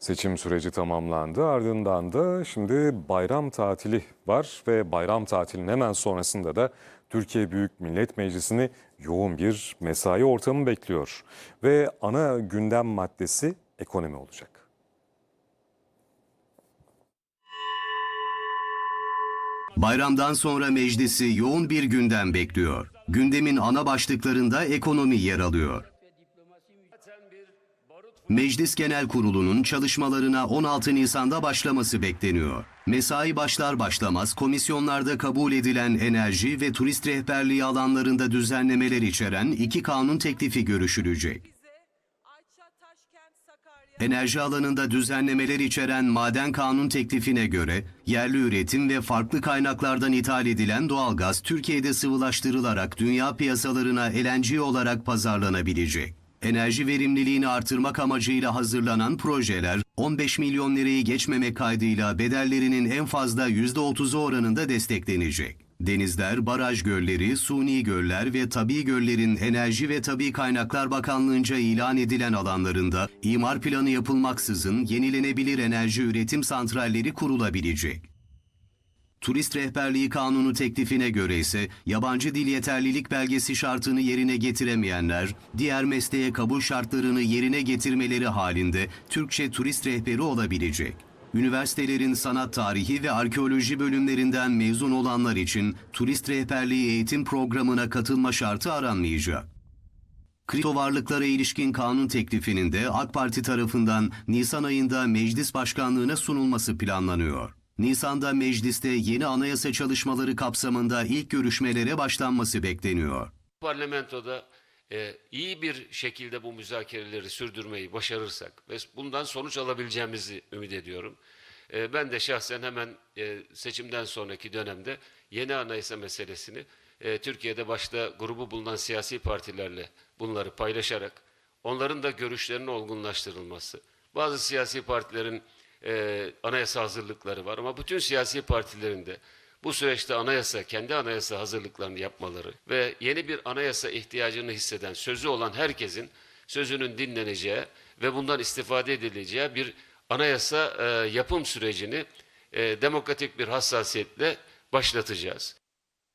Seçim süreci tamamlandı. Ardından da şimdi bayram tatili var ve bayram tatilinin hemen sonrasında da Türkiye Büyük Millet Meclisi'ni yoğun bir mesai ortamı bekliyor. Ve ana gündem maddesi ekonomi olacak. Bayramdan sonra meclisi yoğun bir gündem bekliyor. Gündemin ana başlıklarında ekonomi yer alıyor. Meclis Genel Kurulu'nun çalışmalarına 16 Nisan'da başlaması bekleniyor. Mesai başlar başlamaz komisyonlarda kabul edilen enerji ve turist rehberliği alanlarında düzenlemeler içeren iki kanun teklifi görüşülecek. Enerji alanında düzenlemeler içeren maden kanun teklifine göre yerli üretim ve farklı kaynaklardan ithal edilen doğalgaz Türkiye'de sıvılaştırılarak dünya piyasalarına LNG olarak pazarlanabilecek. Enerji verimliliğini artırmak amacıyla hazırlanan projeler 15 milyon lirayı geçmemek kaydıyla bedellerinin en fazla %30'u oranında desteklenecek. Denizler, baraj gölleri, suni göller ve tabi göllerin Enerji ve Tabi Kaynaklar Bakanlığı'nca ilan edilen alanlarında imar planı yapılmaksızın yenilenebilir enerji üretim santralleri kurulabilecek. Turist Rehberliği Kanunu teklifine göre ise yabancı dil yeterlilik belgesi şartını yerine getiremeyenler, diğer mesleğe kabul şartlarını yerine getirmeleri halinde Türkçe turist rehberi olabilecek. Üniversitelerin sanat tarihi ve arkeoloji bölümlerinden mezun olanlar için turist rehberliği eğitim programına katılma şartı aranmayacak. Kripto varlıklara ilişkin kanun teklifinin de AK Parti tarafından Nisan ayında meclis başkanlığına sunulması planlanıyor. Nisan'da mecliste yeni anayasa çalışmaları kapsamında ilk görüşmelere başlanması bekleniyor. Parlamentoda e, iyi bir şekilde bu müzakereleri sürdürmeyi başarırsak ve bundan sonuç alabileceğimizi ümit ediyorum. E, ben de şahsen hemen e, seçimden sonraki dönemde yeni anayasa meselesini e, Türkiye'de başta grubu bulunan siyasi partilerle bunları paylaşarak onların da görüşlerinin olgunlaştırılması. Bazı siyasi partilerin e, anayasa hazırlıkları var ama bütün siyasi partilerin de bu süreçte anayasa, kendi anayasa hazırlıklarını yapmaları ve yeni bir anayasa ihtiyacını hisseden, sözü olan herkesin sözünün dinleneceği ve bundan istifade edileceği bir anayasa e, yapım sürecini e, demokratik bir hassasiyetle başlatacağız.